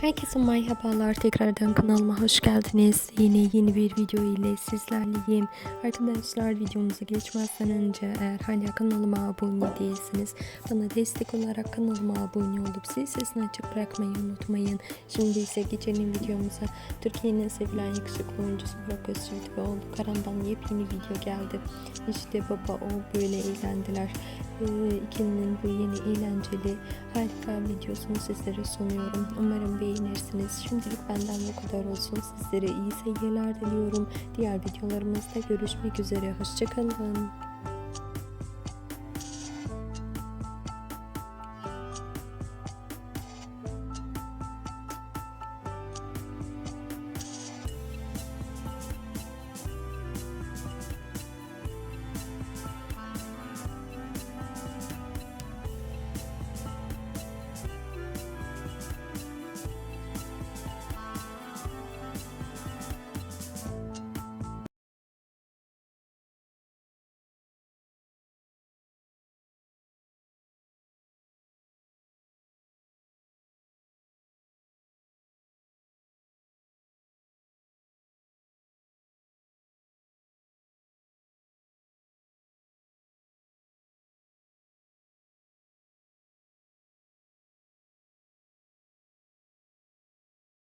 Herkese merhabalar tekrardan kanalıma hoş geldiniz. Yine yeni bir video ile sizlerleyim. Arkadaşlar videomuza geçmezden önce eğer hala kanalıma abone değilseniz bana destek olarak kanalıma abone olup zil sesini açık bırakmayı unutmayın. Şimdi ise geçelim videomuza. Türkiye'nin sevilen yakışıklı oyuncusu Burak Özçivit ve oğlu Karan'dan yepyeni video geldi. İşte baba o böyle eğlendiler. Ee, ikilinin bu yeni eğlenceli harika videosunu sizlere sunuyorum. Umarım beğenirsiniz. Şimdilik benden bu kadar olsun. Sizlere iyi seyirler diliyorum. Diğer videolarımızda görüşmek üzere. Hoşçakalın.